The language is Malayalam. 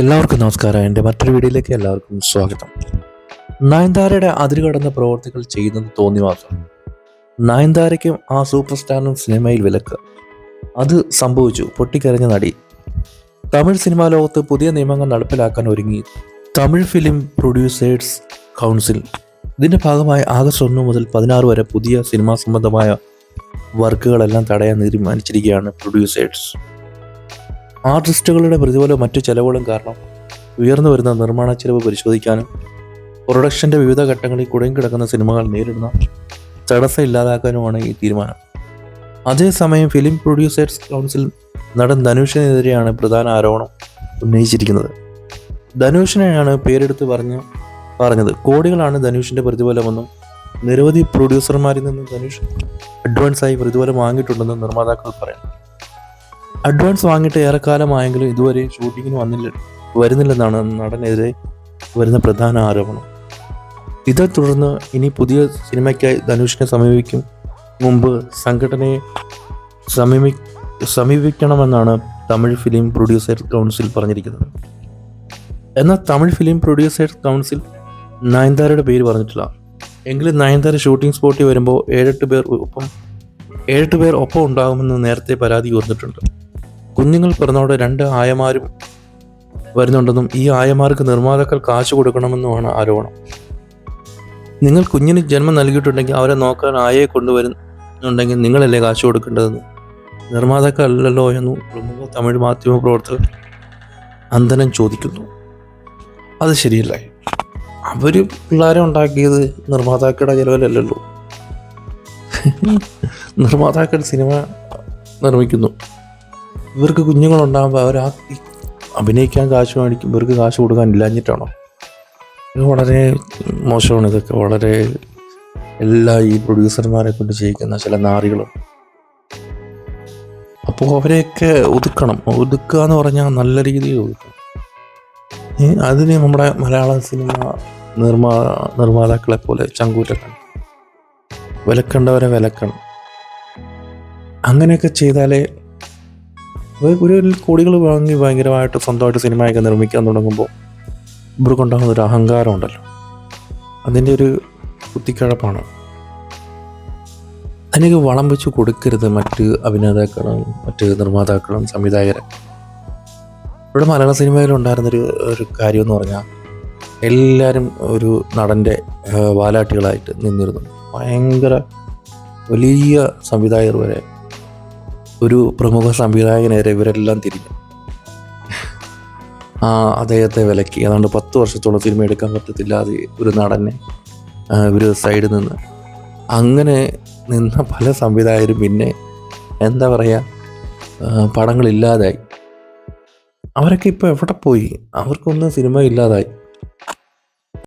എല്ലാവർക്കും നമസ്കാരം. എന്റെ മറ്റൊരു വീഡിയോയിലേക്ക് എല്ലാവർക്കും സ്വാഗതം. നയൻതാരയുടെ അതിരുകടന്ന പ്രവർത്തികൾ ചെയ്യുന്നത് തോന്നിവാസം നയൻതാരയ്ക്കും ആ സൂപ്പർ സ്റ്റാറിനും സിനിമയിൽ വിലക്ക്. അത് സംഭവിച്ചു. പൊട്ടിക്കരഞ്ഞ നടി. തമിഴ് സിനിമാ ലോകത്ത് പുതിയ നിയമങ്ങൾ നടപ്പിലാക്കാൻ ഒരുങ്ങി. Tamil film producers council. ഇതിന്റെ ഭാഗമായി ആഗസ്റ്റ് ഒന്ന് മുതൽ പതിനാറ് വരെ പുതിയ സിനിമാ സംബന്ധമായ വർക്കുകളെല്ലാം തടയാൻ തീരുമാനിച്ചിരിക്കുകയാണ് പ്രൊഡ്യൂസേഴ്സ്. ആർട്ടിസ്റ്റുകളുടെ പ്രതിഫലവും മറ്റു ചെലവുകളും കാരണം ഉയർന്നു വരുന്ന നിർമ്മാണ ചെലവ് പരിശോധിക്കാനും പ്രൊഡക്ഷന്റെ വിവിധ ഘട്ടങ്ങളിൽ കുടുങ്ങിക്കിടക്കുന്ന സിനിമകൾ നേരിടുന്ന തടസ്സം ഇല്ലാതാക്കാനുമാണ് ഈ തീരുമാനം. അതേസമയം ഫിലിം പ്രൊഡ്യൂസേഴ്സ് കൗൺസിൽ നടൻ ധനുഷിനെതിരെയാണ് പ്രധാന ആരോപണം ഉന്നയിച്ചിരിക്കുന്നത്. ധനുഷിനെയാണ് പേരെടുത്ത് പറഞ്ഞ് പറഞ്ഞത്. കോടികളാണ് ധനുഷിന്റെ പ്രതിഫലമെന്നും നിരവധി പ്രൊഡ്യൂസർമാരിൽ നിന്ന് ധനുഷ് അഡ്വാൻസായി പ്രതിഫലം വാങ്ങിയിട്ടുണ്ടെന്നും നിർമ്മാതാക്കൾ പറയുന്നു. അഡ്വാൻസ് വാങ്ങിയിട്ട് ഏറെക്കാലമായെങ്കിലും ഇതുവരെ ഷൂട്ടിങ്ങിന് വന്നില്ല വരുന്നില്ലെന്നാണ് നടനെതിരെ വരുന്ന പ്രധാന ആരോപണം. ഇതേ തുടർന്ന് ഇനി പുതിയ സിനിമയ്ക്കായി ധനുഷിനെ സമീപിക്കും മുമ്പ് സംഘടനയെ സമീപി സമീപിക്കണമെന്നാണ് തമിഴ് ഫിലിം പ്രൊഡ്യൂസേഴ്സ് കൗൺസിൽ പറഞ്ഞിരിക്കുന്നത്. എന്നാൽ തമിഴ് ഫിലിം പ്രൊഡ്യൂസേഴ്സ് കൗൺസിൽ നയൻതാരയുടെ പേര് പറഞ്ഞിട്ടില്ല. എങ്കിലും നയൻതാര ഷൂട്ടിംഗ് സ്പോട്ടിൽ വരുമ്പോൾ ഏഴെട്ട് പേർ ഒപ്പം ഏഴെട്ട് പേർ ഒപ്പം ഉണ്ടാകുമെന്ന് നേരത്തെ പരാതി ഉയർന്നിട്ടുണ്ട്. കുഞ്ഞുങ്ങൾ പിറന്നോടെ രണ്ട് ആയമാരും വരുന്നുണ്ടെന്നും ഈ ആയമാർക്ക് നിർമ്മാതാക്കൾ കാശ് കൊടുക്കണമെന്നുമാണ് ആരോപണം. നിങ്ങൾ കുഞ്ഞിന് ജന്മം നൽകിയിട്ടുണ്ടെങ്കിൽ അവരെ നോക്കാൻ ആയയെ കൊണ്ടുവരുന്നുണ്ടെങ്കിൽ നിങ്ങളല്ലേ കാശ് കൊടുക്കേണ്ടതെന്ന്. നിർമ്മാതാക്കളല്ലോ എന്നും പ്രമുഖ തമിഴ് മാധ്യമ പ്രവർത്തകർ അന്തനം ചോദിക്കുന്നു. അത് ശരിയല്ല. അവർ പിള്ളേരെ ഉണ്ടാക്കിയത് നിർമ്മാതാക്കളുടെ ചിലവിലല്ലല്ലോ. നിർമ്മാതാക്കൾ സിനിമ നിർമ്മിക്കുന്നു. ഇവർക്ക് കുഞ്ഞുങ്ങളുണ്ടാകുമ്പോൾ അവർ ആ അഭിനയിക്കാൻ കാശ് മേടിക്കും ഇവർക്ക് കാശ് കൊടുക്കാൻ ഇല്ലാഞ്ഞിട്ടാണോ? ഇത് വളരെ മോശമാണ് ഇതൊക്കെ. വളരെ എല്ലാ ഈ പ്രൊഡ്യൂസർമാരെ കൊണ്ട് ചെയ്യിക്കുന്ന ചില നാറികളും. അപ്പോൾ അവരെയൊക്കെ ഒതുക്കണം. ഒതുക്കുക എന്ന് പറഞ്ഞാൽ നല്ല രീതിയിൽ ഒതുക്കണം അതിന് നമ്മുടെ മലയാള സിനിമ നിർമ്മാ നിർമ്മാതാക്കളെ പോലെ ചങ്കൂറ്റക്കണം. വിലക്കേണ്ടവരെ വിലക്കണം. അങ്ങനെയൊക്കെ ചെയ്താലേ ഒരു ഒരു കോടികൾ വാങ്ങി ഭയങ്കരമായിട്ട് സ്വന്തമായിട്ട് സിനിമയൊക്കെ നിർമ്മിക്കാൻ തുടങ്ങുമ്പോൾ ഇവർക്കുണ്ടാകുന്ന ഒരു അഹങ്കാരം ഉണ്ടല്ലോ. അതിന്റെ ഒരു കുത്തിക്കഴപ്പാണ്. അതിനൊക്കെ വളം വെച്ച് കൊടുക്കരുത് മറ്റ് അഭിനേതാക്കളും മറ്റ് നിർമ്മാതാക്കളും സംവിധായകരും. ഇവിടെ മലയാള സിനിമയിൽ ഉണ്ടായിരുന്നൊരു ഒരു കാര്യം എന്ന് പറഞ്ഞാൽ എല്ലാവരും ഒരു നടന്റെ വാലാട്ടികളായിട്ട് നിന്നിരുന്നു. ഭയങ്കര വലിയ സംവിധായകർ വരെ ഒരു പ്രമുഖ സംവിധായകനെതിരെ ഇവരെല്ലാം തിരിഞ്ഞു. ആ അദ്ദേഹത്തെ വിലക്കി. ഏതാണ്ട് പത്ത് വർഷത്തോളം സിനിമ എടുക്കാൻ പറ്റത്തില്ലാതെ ഒരു നടനെ ഇവർ സൈഡിൽ നിന്ന്. അങ്ങനെ നിന്ന പല സംവിധായകരും പിന്നെ എന്താ പറയുക പടങ്ങളില്ലാതായി. അവരൊക്കെ ഇപ്പോൾ എവിടെ പോയി? അവർക്കൊന്നും സിനിമ ഇല്ലാതായി.